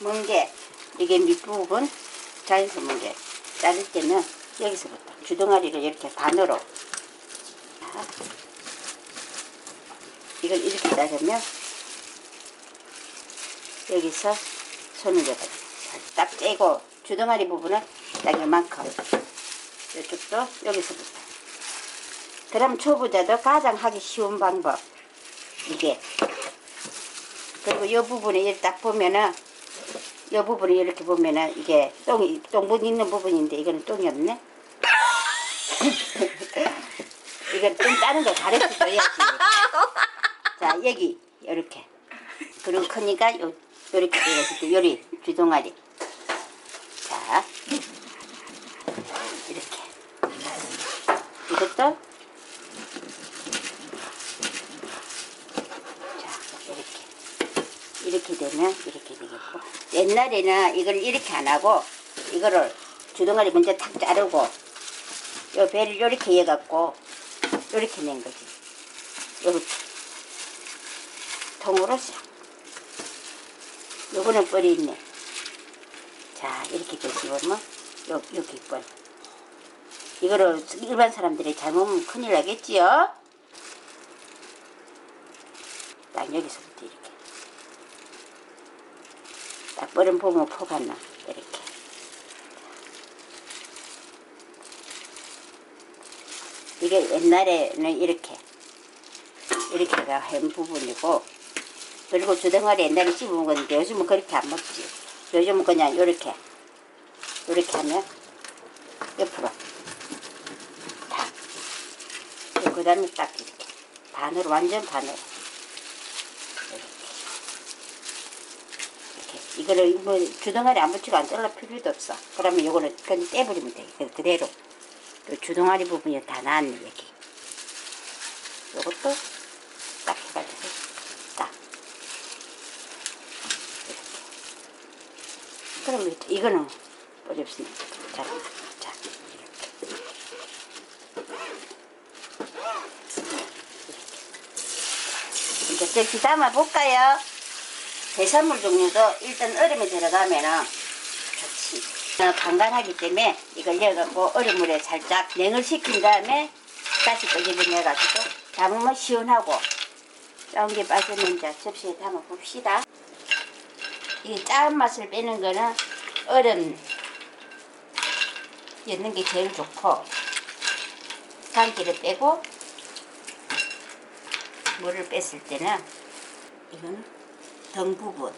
멍게 이게 밑부분 자연스 멍게 자를 때는 여기서부터 주둥아리를 이렇게 반으로. 자, 이걸 이렇게 자르면 여기서 손을 잡아요. 딱 떼고 주둥아리 부분은 딱 이만큼. 이쪽도 여기서부터. 그럼 초보자도 가장 하기 쉬운 방법. 이게. 그리고 이 부분에 이렇게 딱 보면은 이 부분에 이렇게 보면은 이게 똥이 똥분 있는 부분인데 이거는 똥이 없네? 이건 좀 다른 거 가르쳐 줘야지 자 여기 이렇게. 그리고 크니까 요 요렇게 때 요리 주둥아리. 자 이렇게. 이것도 이렇게 되면 이렇게 되겠고. 옛날에는 이걸 이렇게 안 하고 이거를 주둥아리 먼저 탁 자르고 요 배를 이렇게 해갖고 이렇게 낸 거지. 요 통으로 싹. 요거는 뻘이 있네. 자 이렇게 뒤집으면 요, 여기 뻘. 이거를 일반 사람들이 잘못하면 큰일 나겠지요? 딱 여기서부터 이렇게 딱 뻘은 보면 포갔나. 이렇게. 이게 옛날에는 이렇게. 이렇게가 한 부분이고 그리고 주둥아리 옛날에 건데 요즘은 그렇게 안 먹지. 요즘은 그냥 요렇게. 요렇게 하면 옆으로 탁그 다음에 딱 이렇게. 반으로 완전 반으로 이렇게 이거를 뭐 주둥아리 안 붙이고 안 잘라 필요도 없어. 그러면 요거는 그냥 떼버리면 돼. 그- 그대로. 요 주둥아리 부분이 다 나왔네 여기. 요것도 딱 해가지고 딱. 이렇게. 이렇게 이거는 어렵습니다 자, 자 이렇게. 이제 저기 담아 볼까요? 해산물 종류도 일단 얼음에 들어가면은 좋지. 어, 간간하기 때문에 이걸 넣어갖고 얼음물에 살짝 냉을 시킨 다음에 다시 끄집어 내가지고 담으면 시원하고 짜은 게 빠졌는지 접시에 담아 봅시다. 이 짜은 맛을 빼는 거는 얼음 넣는 게 제일 좋고 간기를 빼고 물을 뺐을 때는 이거는 등 부분